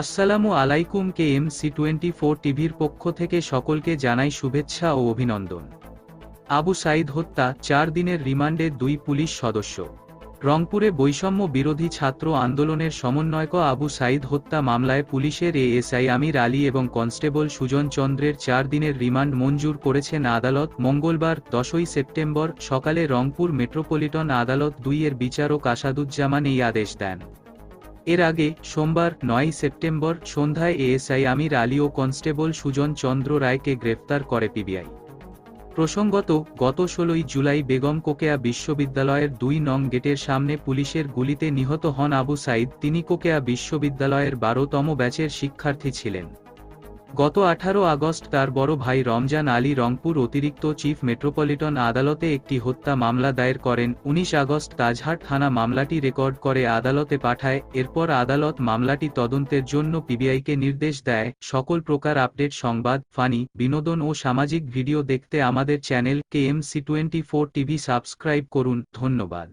আসসালামু আলাইকুম K M C twenty four টিভির পক্ষ থেকে সকলকে জানাই শুভেচ্ছা ও অভিনন্দন। আবু সাইদ হত্যা, চার দিনের রিমান্ডে দুই পুলিশ সদস্য। রংপুরে বৈষম্য বিরোধী ছাত্র আন্দোলনের সমন্বয়ক আবু সাইদ হত্যা মামলায় পুলিশের এএসআই আমির আলী এবং কনস্টেবল সুজন চন্দ্রের চার দিনের রিমান্ড মঞ্জুর করেছেন আদালত মঙ্গলবার, দশই সেপ্টেম্বর সকালে রংপুর মেট্রোপলিটন আদালত দুই এর বিচারক আসাদুজ্জামান এই আদেশ দেন। এর আগে সোমবার নয় সেপ্টেম্বর সন্ধ্যায় এএসআই আমির আলী ও কনস্টেবল সুজন চন্দ্র রায়কে গ্রেফতার করে পিবিআই। প্রসঙ্গত, গত ষোলোই জুলাই বেগম কোকেয়া বিশ্ববিদ্যালয়ের দুই নং গেটের সামনে পুলিশের গুলিতে নিহত হন আবু সাইদ তিনি কোকেয়া বিশ্ববিদ্যালয়ের বারোতম ব্যাচের শিক্ষার্থী ছিলেন। গত আঠারো আগস্ট তার বড় ভাই রমজান আলী রংপুর অতিরিক্ত চিফ মেট্রোপলিটন আদালতে একটি হত্যা মামলা দায়ের করেন। উনিশ আগস্ট তাজহাট থানা মামলাটি রেকর্ড করে আদালতে পাঠায়। এরপর আদালত মামলাটি তদন্তের জন্য পিবিআইকে নির্দেশ দেয়। সকল প্রকার আপডেট, সংবাদ, ফানি, বিনোদন ও সামাজিক ভিডিও দেখতে আমাদের channel K M C twenty four TV subscribe করুন। ধন্যবাদ।